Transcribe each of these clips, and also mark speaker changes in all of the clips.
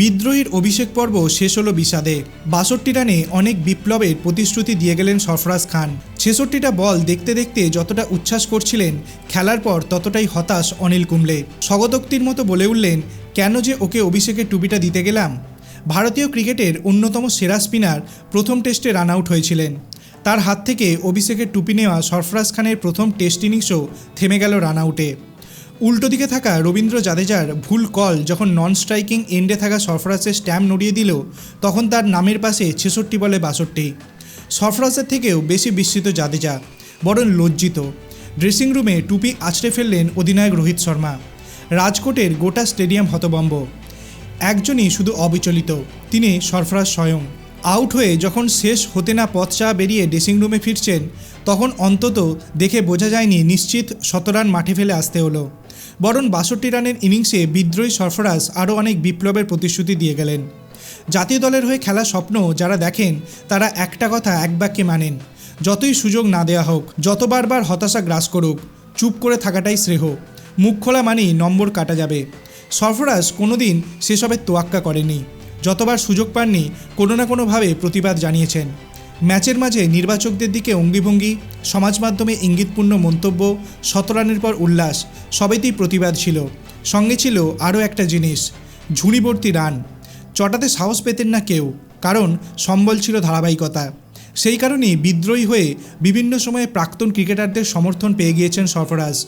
Speaker 1: বিদ্রোহীর অভিষেক পর্ব শেষ হলো বিষাদে। বাষট্টি রানে অনেক বিপ্লবের প্রতিশ্রুতি দিয়ে গেলেন সরফরাজ খান। ছেষট্টিটা বল দেখতে দেখতে যতটা উচ্ছ্বাস করছিলেন, খেলার পর ততটাই হতাশ অনিল কুম্বলে। স্বগতোক্তির মতো বলে উঠলেন, কেন যে ওকে অভিষেকের টুপিটা দিতে গেলাম? ভারতীয় ক্রিকেটের অন্যতম সেরা স্পিনার প্রথম টেস্টে রান আউট হয়েছিলেন। তার হাত থেকে অভিষেকের টুপি নেওয়া সরফরাজ খানের প্রথম টেস্ট ইনিংসও থেমে গেল রান আউটে। উল্টো দিকে থাকা রবীন্দ্র জাদেজার ভুল কল যখন নন স্ট্রাইকিং এন্ডে থাকা সরফরাজের স্ট্যাম্প নড়িয়ে দিল, তখন তার নামের পাশে ছেষট্টি বলে বাষট্টি। সরফরাজের থেকেও বেশি বিস্মিত জাদেজা, বরং লজ্জিত। ড্রেসিং রুমে টুপি আছড়ে ফেললেন অধিনায়ক রোহিত শর্মা। রাজকোটের গোটা স্টেডিয়াম হতবম্ব। একজনই শুধু অবিচলিত, তিনি সরফরাজ স্বয়ং। আউট হয়ে যখন শেষ হতে না পথ চা বেরিয়ে ড্রেসিং রুমে ফিরছেন, তখন অন্তত দেখে বোঝা যায়নি নিশ্চিত শতরান মাঠে ফেলে আসতে হলো। বরং বাষট্টি রানের ইনিংসে বিদ্রোহী সরফরাজ আরও অনেক বিপ্লবের প্রতিশ্রুতি দিয়ে গেলেন। জাতীয় দলের হয়ে খেলা স্বপ্ন যারা দেখেন, তারা একটা কথা এক বাক্যে মানেন, যতই সুযোগ না দেয়া হোক যত বারবার হতাশা গ্রাস করুক, চুপ করে থাকাটাই শ্রেয়। মুখ খোলা মানেই নম্বর কাটা যাবে। সরফরাজ কোনোদিন সেসবের তোয়াক্কা করেনি যতবার সুযোগ পাননি, কোনো না কোনোভাবে প্রতিবাদ জানিয়েছেন। ম্যাচের মাঝে নির্বাচকদের দিকে অঙ্গিভঙ্গি সমাজ মাধ্যমে ইঙ্গিতপূর্ণ মন্তব্য, শতরানের পর উল্লাস, সবেতেই প্রতিবাদ ছিল। সঙ্গে ছিল আরও একটা জিনিস ঝুড়িবর্তী রান। চটাতে সাহস পেতেন না কেউ, কারণ সম্বল ছিল ধারাবাহিকতা। সেই কারণেই বিদ্রোহী হয়ে বিভিন্ন সময়ে প্রাক্তন ক্রিকেটারদের সমর্থন পেয়ে গিয়েছেন সরফরাজ।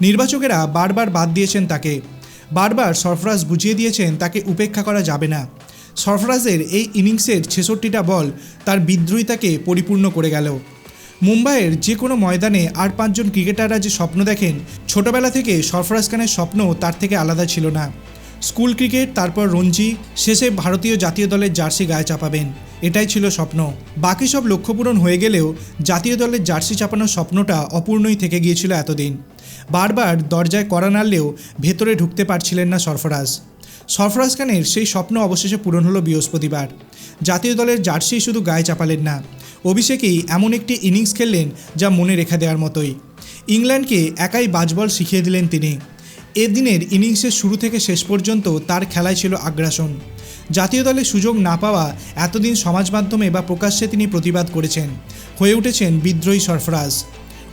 Speaker 1: নির্বাচকেরা বারবার বাদ দিয়েছেন তাকে। বারবার সরফরাজ বুঝিয়ে দিয়েছেন তাকে উপেক্ষা করা যাবে না। সরফরাজের এই ইনিংসের ছেষট্টিটা বল তার বিদ্রোহিতাকে পরিপূর্ণ করে গেল। মুম্বাইয়ের যে কোনো ময়দানে আর পাঁচজন ক্রিকেটাররা যে স্বপ্ন দেখেন, ছোটবেলা থেকে সরফরাজ খানের স্বপ্ন তার থেকে আলাদা ছিল না। স্কুল ক্রিকেট, তারপর রঞ্জি, শেষে ভারতীয় জাতীয় দলের জার্সি গায়ে চাপাবেন। এটাই ছিল স্বপ্ন। বাকি সব লক্ষ্য পূরণ হয়ে গেলেও জাতীয় দলের জার্সি চাপানোর স্বপ্নটা অপূর্ণই থেকে গিয়েছিল এতদিন। বারবার দরজায় করা নাড়লেও ভেতরে ঢুকতে পারছিলেন না সরফরাজ। সরফরাজ খানের সেই স্বপ্ন অবশেষে পূরণ হলো বৃহস্পতিবার। জাতীয় দলের জার্সি শুধু গায়ে চাপালেন না, অভিষেকেই এমন একটি ইনিংস খেললেন যা মনে রেখে দেওয়ার মতোই। ইংল্যান্ডকে একাই বাজবল শিখিয়ে দিলেন তিনি। এদিনের ইনিংসের শুরু থেকে শেষ পর্যন্ত তার খেলায় ছিল আগ্রাসন। জাতীয় দলে সুযোগ না পাওয়া এতদিন সমাজ মাধ্যমে বা প্রকাশ্যে তিনি প্রতিবাদ করেছেন, হয়ে উঠেছেন বিদ্রোহী সরফরাজ।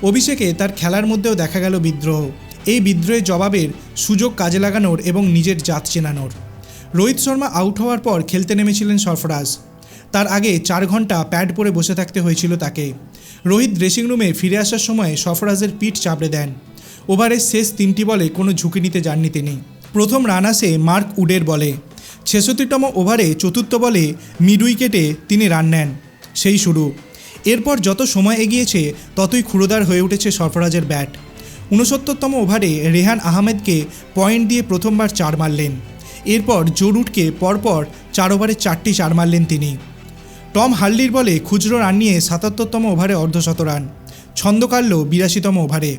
Speaker 1: অভিষেকে তার খেলার মধ্যেও দেখা গেল বিদ্রোহ। এই বিদ্রোহের জবাবের সুযোগ কাজে লাগানোর এবং নিজের জাত চেনানোর। রোহিত শর্মা আউট হওয়ার পর খেলতে নেমেছিলেন সরফরাজ। তার আগে চার ঘণ্টা প্যাড পরে বসে থাকতে হয়েছিল তাকে। রোহিত ড্রেসিং রুমে ফিরে আসার সময় সরফরাজের পিঠ চাপড়ে দেন। ওভারের শেষ তিনটি বলে কোনো ঝুঁকি নিতে যাননি তিনি। প্রথম রান আসে মার্ক উডের বলে। ছেষট্টিতম ওভারে চতুর্থ বলে মিড উইকেটে তিনি রান নেন। সেই শুরু। এরপর যত সময় এগিয়েছে, ততই ক্ষুরোদার হয়ে উঠেছে সরফরাজের ব্যাট। ঊনসত্তরতম ওভারে রেহান আহমেদকে পয়েন্ট দিয়ে প্রথমবার চার মারলেন। এরপর জোরুটকে পরপর চার ওভারে চারটি চার মারলেন তিনি। টম হার্লির বলে খুচরো রান নিয়ে সাতাত্তরতম ওভারে অর্ধশত রান, ছন্দ কাটল বিরাশিতম ওভারে।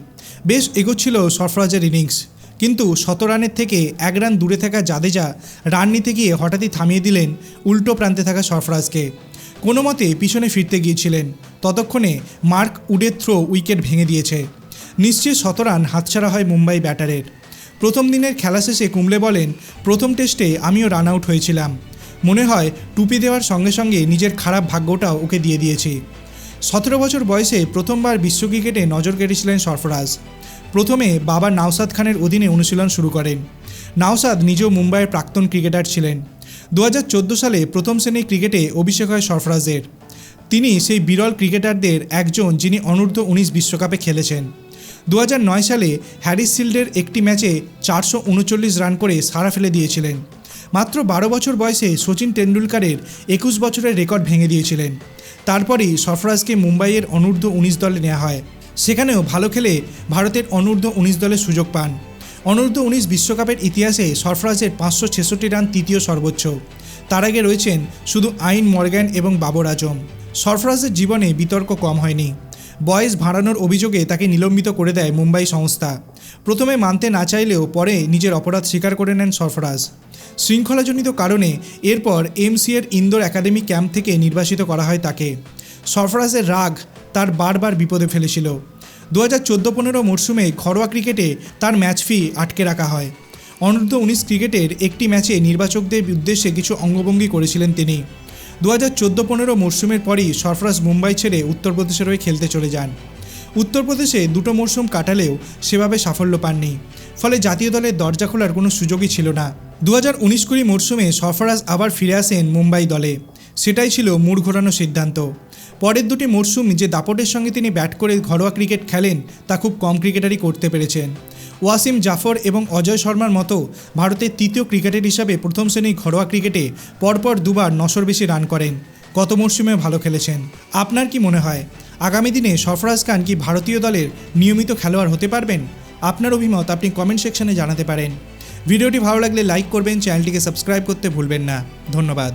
Speaker 1: বেশ এগোচ্ছিল সরফরাজের ইনিংস, কিন্তু শত রানের থেকে এক রান দূরে থাকা জাদেজা রান নিতে গিয়ে হঠাৎই থামিয়ে দিলেন উল্টো প্রান্তে থাকা সরফরাজকে। কোনো মতে পিছনে ফিরতে গিয়েছিলেন, ততক্ষণে মার্ক উডের থ্রো উইকেট ভেঙে দিয়েছে। নিশ্চয় শতরান হাতছাড়া হয় মুম্বাই ব্যাটারের। প্রথম দিনের খেলা শেষে কুমলে বলেন, প্রথম টেস্টে আমিও রান আউট হয়েছিলাম। মনে হয় টুপি দেওয়ার সঙ্গে সঙ্গে নিজের খারাপ ভাগ্যটাও ওকে দিয়ে দিয়েছি। সতেরো বছর বয়সে প্রথমবার বিশ্ব ক্রিকেটে নজর কেটেছিলেন সরফরাজ। প্রথমে বাবা নাওসাদ খানের অধীনে অনুশীলন শুরু করেন। নাওসাদ নিজেও মুম্বাইয়ের প্রাক্তন ক্রিকেটার ছিলেন। দু হাজার চোদ্দ সালে প্রথম শ্রেণির ক্রিকেটে অভিষেক হয় সরফরাজের। তিনি সেই বিরল ক্রিকেটারদের একজন যিনি অনূর্ধ্ব উনিশ বিশ্বকাপে খেলেছেন। দু হাজার নয় সালে হ্যারিস শিল্ডের একটি ম্যাচে চারশো উনচল্লিশ রান করে সারা ফেলে দিয়েছিলেন। মাত্র বারো বছর বয়সে সচিন টেন্ডুলকারের একুশ বছরের রেকর্ড ভেঙে দিয়েছিলেন। তারপরেই সরফরাজকে মুম্বাইয়ের অনূর্ধ্ব উনিশ দলে নেওয়া হয়। সেখানেও ভালো খেলে ভারতের অনূর্ধ্ব উনিশ দলে সুযোগ পান। অনূর্ধ্ব উনিশ বিশ্বকাপের ইতিহাসে সরফরাজের পাঁচশো ছেষট্টি রান তৃতীয় সর্বোচ্চ। তার আগে রয়েছেন শুধু আইন মর্গ্যান এবং বাবর আজম। সরফরাজের জীবনে বিতর্ক কম হয়নি। বয়স ভাড়ানোর অভিযোগে তাকে নিলম্বিত করে দেয় মুম্বাই সংস্থা। প্রথমে মানতে না চাইলেও পরে নিজের অপরাধ স্বীকার করে নেন সরফরাজ। শৃঙ্খলাজনিত কারণে এরপর এমসিএর ইন্দোর একাডেমি ক্যাম্প থেকে নির্বাসিত করা হয় তাকে। সরফরাজের রাগ তার বারবার বিপদে ফেলেছিল। দু হাজার চোদ্দ পনেরো মরশুমে ঘরোয়া ক্রিকেটে তার ম্যাচ ফি আটকে রাখা হয়। অনূর্ধ্ব উনিশ ক্রিকেটের একটি ম্যাচে নির্বাচকদের উদ্দেশ্যে কিছু অঙ্গভঙ্গি করেছিলেন তিনি। দু হাজার চোদ্দ পনেরো মরশুমের পরই সরফরাজ মুম্বাই ছেড়ে উত্তরপ্রদেশের হয়ে খেলতে চলে যান। উত্তরপ্রদেশে দুটো মরশুম কাটালেও সেভাবে সাফল্য পাননি। ফলে জাতীয় দলের দরজা খোলার কোনো সুযোগই ছিল না। দু হাজার উনিশ কুড়ি মরশুমে সরফরাজ আবার ফিরে আসেন মুম্বাই দলে। সেটাই ছিল মুড় ঘোরানো সিদ্ধান্ত। পরের দুটি মরশুম যে দাপটের সঙ্গে তিনি ব্যাট করে ঘরোয়া ক্রিকেট খেলেন, তা খুব কম ক্রিকেটারই করতে পেরেছেন। ওয়াসিম জাফর এবং অজয় শর্মার মতো ভারতের তৃতীয় ক্রিকেটার হিসাবে প্রথম শ্রেণির ঘরোয়া ক্রিকেটে পরপর দুবার নশোর বেশি রান করেন। গত মরশুমে ভালো খেলেছেন। আপনার কি মনে হয়, আগামী দিনে সরফরাজ খান কি ভারতীয় দলের নিয়মিত খেলোয়াড় হতে পারবেন? আপনার অভিমত আপনি কমেন্ট সেকশনে জানাতে পারেন। ভিডিওটি ভালো লাগলে লাইক করবেন, চ্যানেলটিকে সাবস্ক্রাইব করতে ভুলবেন না। ধন্যবাদ।